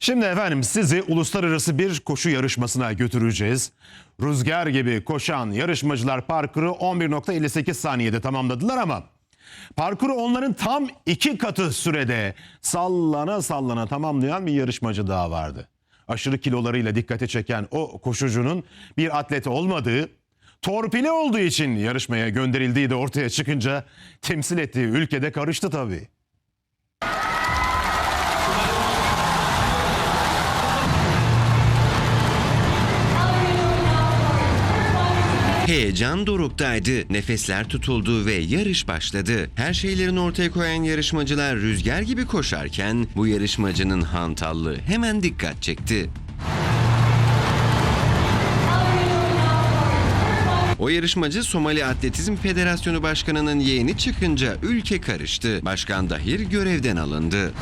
Şimdi efendim sizi uluslararası bir koşu yarışmasına götüreceğiz. Rüzgar gibi koşan yarışmacılar parkuru 11.58 saniyede tamamladılar ama parkuru onların tam iki katı sürede sallana sallana tamamlayan bir yarışmacı daha vardı. Aşırı kilolarıyla dikkate çeken o koşucunun bir atlet olmadığı, torpili olduğu için yarışmaya gönderildiği de ortaya çıkınca temsil ettiği ülkede karıştı tabii. Heyecan doruktaydı, nefesler tutuldu ve yarış başladı. Her şeylerini ortaya koyan yarışmacılar rüzgar gibi koşarken bu yarışmacının hantallığı hemen dikkat çekti. O yarışmacı Somali Atletizm Federasyonu Başkanı'nın yeğeni çıkınca ülke karıştı. Başkan Dahir görevden alındı.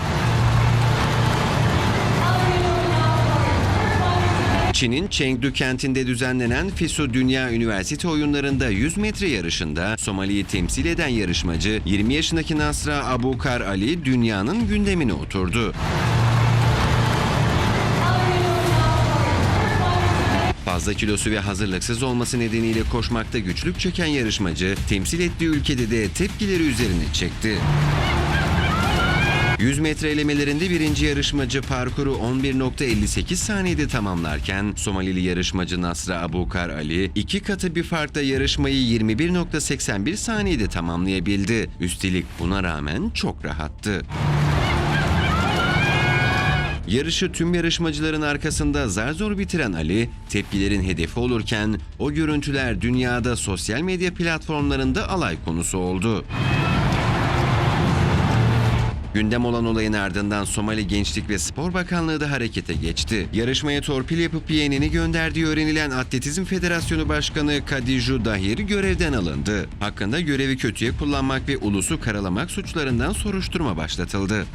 Çin'in Chengdu kentinde düzenlenen FISU Dünya Üniversite oyunlarında 100 metre yarışında Somali'yi temsil eden yarışmacı 20 yaşındaki Nasra Abukar Ali dünyanın gündemine oturdu. Fazla kilosu ve hazırlıksız olması nedeniyle koşmakta güçlük çeken yarışmacı temsil ettiği ülkede de tepkileri üzerine çekti. 100 metre elemelerinde birinci yarışmacı parkuru 11.58 saniyede tamamlarken Somalili yarışmacı Nasra Abukar Ali iki katı bir farkla yarışmayı 21.81 saniyede tamamlayabildi. Üstelik buna rağmen çok rahattı. Yarışı tüm yarışmacıların arkasında zar zor bitiren Ali, tepkilerin hedefi olurken o görüntüler dünyada sosyal medya platformlarında alay konusu oldu. Gündem olan olayın ardından Somali Gençlik ve Spor Bakanlığı da harekete geçti. Yarışmaya torpil yapıp yeğenini gönderdiği öğrenilen Atletizm Federasyonu Başkanı Kadiju Dahir görevden alındı. Hakkında görevi kötüye kullanmak ve ulusu karalamak suçlarından soruşturma başlatıldı.